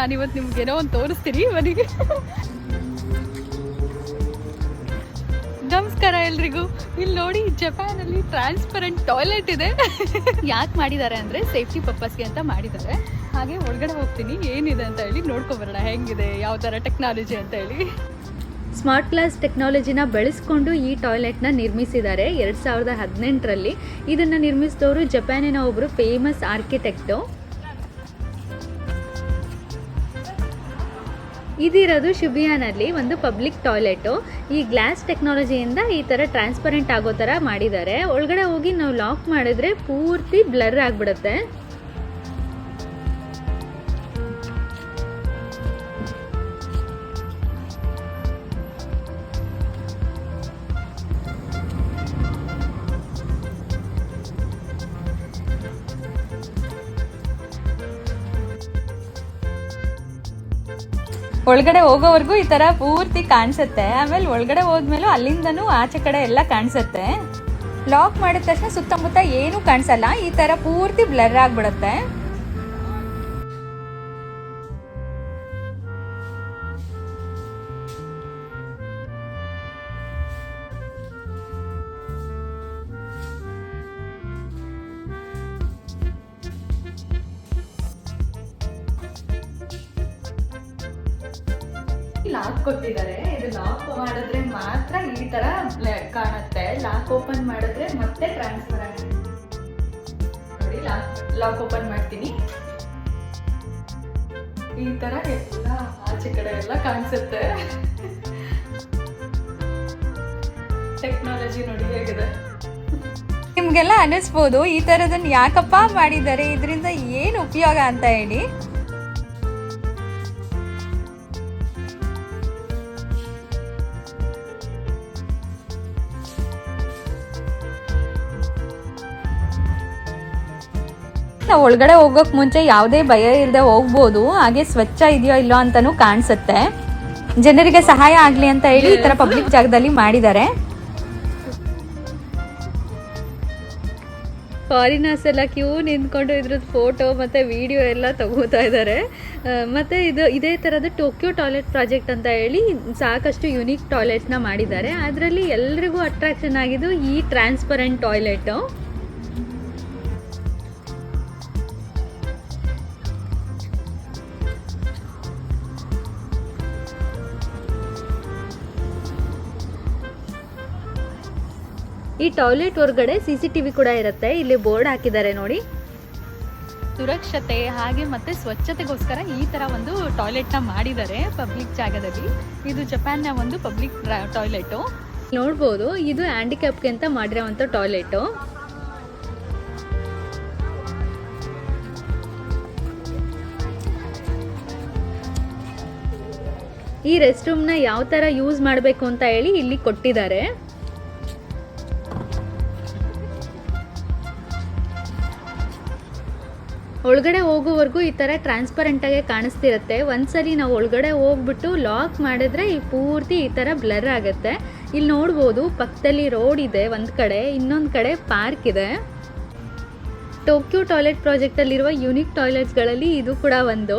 ನಾನಿವತ್ತು ನಿಮ್ಗೆ ಏನೋ ಒಂದು ತೋರಿಸ್ತೀನಿ ಮನೆಗೆ. ನಮಸ್ಕಾರ ಎಲ್ರಿಗೂ. ಇಲ್ಲಿ ನೋಡಿ ಜಪಾನಲ್ಲಿ ಟ್ರಾನ್ಸ್ಪರೆಂಟ್ ಟಾಯ್ಲೆಟ್ ಇದೆ. ಯಾಕೆ ಮಾಡಿದ್ದಾರೆ ಅಂದರೆ ಸೇಫ್ಟಿ ಪರ್ಪಸ್ಗೆ ಅಂತ ಮಾಡಿದ್ದಾರೆ. ಹಾಗೆ ಒಳಗಡೆ ಹೋಗ್ತೀನಿ ಏನಿದೆ ಅಂತ ಹೇಳಿ ನೋಡ್ಕೊಬರೋಣ ಹೆಂಗಿದೆ ಯಾವ ಥರ ಟೆಕ್ನಾಲಜಿ ಅಂತ ಹೇಳಿ. ಸ್ಮಾರ್ಟ್ ಕ್ಲಾಸ್ ಟೆಕ್ನಾಲಜಿನ ಬೆಳೆಸ್ಕೊಂಡು ಈ ಟಾಯ್ಲೆಟ್ನ ನಿರ್ಮಿಸಿದ್ದಾರೆ ಎರಡು ಸಾವಿರದ ಹದಿನೆಂಟರಲ್ಲಿ. ಇದನ್ನು ನಿರ್ಮಿಸಿದವರು ಜಪಾನಿನ ಒಬ್ಬರು ಫೇಮಸ್ ಆರ್ಕಿಟೆಕ್ಟು ಇದಿರೋದು ಶುಬಿಯಾನಲ್ಲಿ ಒಂದು ಪಬ್ಲಿಕ್ ಟಾಯ್ಲೆಟು. ಈ ಗ್ಲಾಸ್ ಟೆಕ್ನಾಲಜಿಯಿಂದ ಈ ಥರ ಟ್ರಾನ್ಸ್ಪರೆಂಟ್ ಆಗೋ ಥರ ಮಾಡಿದ್ದಾರೆ. ಒಳಗಡೆ ಹೋಗಿ ನಾವು ಲಾಕ್ ಮಾಡಿದ್ರೆ ಪೂರ್ತಿ ಬ್ಲರ್ ಆಗಿಬಿಡುತ್ತೆ. ಒಳಗಡೆ ಹೋಗೋವರೆಗೂ ಈ ತರ ಪೂರ್ತಿ ಕಾಣಿಸುತ್ತೆ. ಆಮೇಲೆ ಒಳಗಡೆ ಹೋದ್ಮೇಲೂ ಅಲ್ಲಿಂದನೂ ಆಚೆ ಕಡೆ ಎಲ್ಲ ಕಾಣಿಸುತ್ತೆ. ಲಾಕ್ ಮಾಡಿದ ತಕ್ಷಣ ಸುತ್ತಮುತ್ತ ಏನೂ ಕಾಣಿಸಲ್ಲ. ಈ ತರ ಪೂರ್ತಿ ಬ್ಲರ್ ಆಗ್ಬಿಡುತ್ತೆ. ಲಾಕ್ ಕೊಟ್ಟಿದ್ದಾರೆ. ಇದು ಲಾಕ್ ಮಾಡಿದ್ರೆ ಮಾತ್ರ ಈ ತರ ಕಾಣುತ್ತೆ. ಲಾಕ್ ಓಪನ್ ಮಾಡಿದ್ರೆ ಮತ್ತೆ ಟ್ರಾನ್ಸ್ಫರ್ ಲಾಕ್ ಓಪನ್ ಮಾಡ್ತೀನಿ. ಈ ತರ ಎಲ್ಲ ಆಚೆ ಕಡೆ ಎಲ್ಲ ಕಾಣಿಸುತ್ತೆ. ಟೆಕ್ನಾಲಜಿ ನೋಡಿ ಹೇಗಿದೆ. ನಿಮ್ಗೆಲ್ಲ ಅನಿಸ್ಬೋದು ಈ ತರದನ್ನ ಯಾಕಪ್ಪ ಮಾಡಿದ್ದಾರೆ? ಇದರಿಂದ ಏನು ಉಪಯೋಗ ಅಂತ ಹೇಳಿ. ನಾವು ಒಳಗಡೆ ಹೋಗೋಕ್ ಮುಂಚೆ ಯಾವುದೇ ಭಯ ಇಲ್ಲದೆ ಹೋಗ್ಬೋದು ಹಾಗೆ ಸ್ವಚ್ಛ ಇದೆಯೋ ಇಲ್ಲೋ ಅಂತಾನೂ ಕಾಣಿಸುತ್ತೆ. ಜನರಿಗೆ ಸಹಾಯ ಆಗಲಿ ಅಂತ ಹೇಳಿ ಈ ತರ ಪಬ್ಲಿಕ್ ಜಾಗದಲ್ಲಿ ಮಾಡಿದ್ದಾರೆ. ಫಾರಿನರ್ಸ್ ಎಲ್ಲ ಕ್ಯೂ ನಿಂತ್ಕೊಂಡು ಇದ್ರದ್ದು ಫೋಟೋ ಮತ್ತು ವಿಡಿಯೋ ಎಲ್ಲ ತಗೋತಾ ಇದ್ದಾರೆ. ಮತ್ತು ಇದು ಇದೇ ಥರದ ಟೋಕಿಯೋ ಟಾಯ್ಲೆಟ್ ಪ್ರಾಜೆಕ್ಟ್ ಅಂತ ಹೇಳಿ ಸಾಕಷ್ಟು ಯುನೀಕ್ ಟಾಯ್ಲೆಟ್ಸ್ನ ಮಾಡಿದ್ದಾರೆ. ಅದರಲ್ಲಿ ಎಲ್ರಿಗೂ ಅಟ್ರಾಕ್ಷನ್ ಆಗಿದ್ದು ಈ ಟ್ರಾನ್ಸ್ಪರೆಂಟ್ ಟಾಯ್ಲೆಟು ಈ ಟಾಯ್ಲೆಟ್ ಹೊರಗಡೆ ಸಿ ಸಿ ಟಿ ವಿ ಕೂಡ ಇರುತ್ತೆ. ಇಲ್ಲಿ ಬೋರ್ಡ್ ಹಾಕಿದ್ದಾರೆ ನೋಡಿ. ಸುರಕ್ಷತೆ ಹಾಗೆ ಮತ್ತೆ ಸ್ವಚ್ಛತೆಗೋಸ್ಕರ ಈ ತರ ಒಂದು ಟಾಯ್ಲೆಟ್ನ ಮಾಡಿದ್ದಾರೆ ಪಬ್ಲಿಕ್ ಜಾಗದಲ್ಲಿ. ಇದು ಜಪಾನ್ನ ಒಂದು ಪಬ್ಲಿಕ್ ಟಾಯ್ಲೆಟ್. ನೋಡ್ಬೋದು ಇದು ಹ್ಯಾಂಡಿಕ್ಯಾಪ್ಗೆ ಅಂತ ಮಾಡಿರೋವಂಥ ಟಾಯ್ಲೆಟ್. ಈ ರೆಸ್ಟ್ನ ಯಾವ ತರ ಯೂಸ್ ಮಾಡಬೇಕು ಅಂತ ಹೇಳಿ ಇಲ್ಲಿ ಕೊಟ್ಟಿದ್ದಾರೆ. ಒಳಗಡೆ ಹೋಗೋವರೆಗೂ ಈ ಥರ ಟ್ರಾನ್ಸ್ಪರೆಂಟಾಗೆ ಕಾಣಿಸ್ತಿರುತ್ತೆ. ಒಂದ್ಸಲಿ ನಾವು ಒಳಗಡೆ ಹೋಗ್ಬಿಟ್ಟು ಲಾಕ್ ಮಾಡಿದ್ರೆ ಈ ಪೂರ್ತಿ ಈ ಥರ ಬ್ಲರ್ ಆಗುತ್ತೆ. ಇಲ್ಲಿ ನೋಡ್ಬೋದು ಪಕ್ಕದಲ್ಲಿ ರೋಡ್ ಇದೆ ಒಂದು ಕಡೆ, ಇನ್ನೊಂದು ಕಡೆ ಪಾರ್ಕ್ ಇದೆ. ಟೋಕ್ಯೋ ಟಾಯ್ಲೆಟ್ ಪ್ರಾಜೆಕ್ಟಲ್ಲಿರುವ ಯುನಿಕ್ ಟಾಯ್ಲೆಟ್ಸ್ಗಳಲ್ಲಿ ಇದು ಕೂಡ ಒಂದು.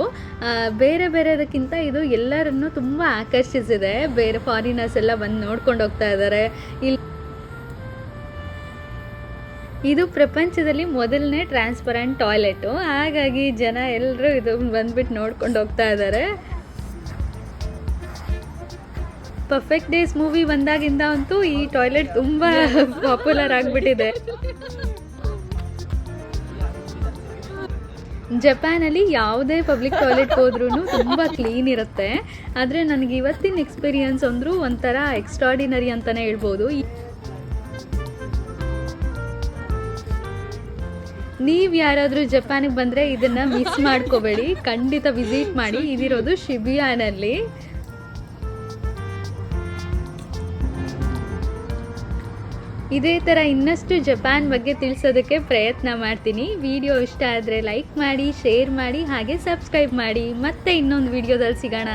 ಬೇರೆ ಬೇರೆದಕ್ಕಿಂತ ಇದು ಎಲ್ಲರನ್ನು ತುಂಬ ಆಕರ್ಷಿಸಿದೆ. ಬೇರೆ ಫಾರಿನರ್ಸ್ ಎಲ್ಲ ಬಂದು ನೋಡ್ಕೊಂಡು ಹೋಗ್ತಾ ಇದ್ದಾರೆ ಇಲ್ಲಿ ಇದು ಪ್ರಪಂಚದಲ್ಲಿ ಮೊದಲನೇ ಟ್ರಾನ್ಸ್ಪರೆಂಟ್ ಟಾಯ್ಲೆಟು. ಹಾಗಾಗಿ ಜನ ಎಲ್ಲರೂ ಇದು ಬಂದ್ಬಿಟ್ಟು ನೋಡ್ಕೊಂಡು ಹೋಗ್ತಾ ಇದ್ದಾರೆ ಪರ್ಫೆಕ್ಟ್ ಡೇಸ್ ಮೂವಿ ಬಂದಾಗಿಂದ ಅಂತೂ ಈ ಟಾಯ್ಲೆಟ್ ತುಂಬ ಪಾಪ್ಯುಲರ್ ಆಗಿಬಿಟ್ಟಿದೆ. ಜಪಾನಲ್ಲಿ ಯಾವುದೇ ಪಬ್ಲಿಕ್ ಟಾಯ್ಲೆಟ್ ಹೋದ್ರೂ ತುಂಬ ಕ್ಲೀನ್ ಇರುತ್ತೆ. ಆದರೆ ನನಗೆ ಇವತ್ತಿನ ಎಕ್ಸ್ಪೀರಿಯನ್ಸ್ ಅಂದರೂ ಒಂಥರ ಎಕ್ಸ್ಟ್ರಾಡಿನರಿ ಅಂತಲೇ ಹೇಳ್ಬೋದು. ನೀವು ಯಾರಾದರೂ ಜಪಾನಿಗೆ ಬಂದರೆ ಇದನ್ನು ಮಿಸ್ ಮಾಡ್ಕೋಬೇಡಿ. ಖಂಡಿತ ವಿಸಿಟ್ ಮಾಡಿ. ಇದಿರೋದು ಶಿಬಿಯಾನಲ್ಲಿ. ಇದೇ ಥರ ಇನ್ನಷ್ಟು ಜಪಾನ್ ಬಗ್ಗೆ ತಿಳಿಸೋದಕ್ಕೆ ಪ್ರಯತ್ನ ಮಾಡ್ತೀನಿ. ವಿಡಿಯೋ ಇಷ್ಟ ಆದರೆ ಲೈಕ್ ಮಾಡಿ, ಶೇರ್ ಮಾಡಿ, ಹಾಗೆ ಸಬ್ಸ್ಕ್ರೈಬ್ ಮಾಡಿ. ಮತ್ತೆ ಇನ್ನೊಂದು ವಿಡಿಯೋದಲ್ಲಿ ಸಿಗೋಣ.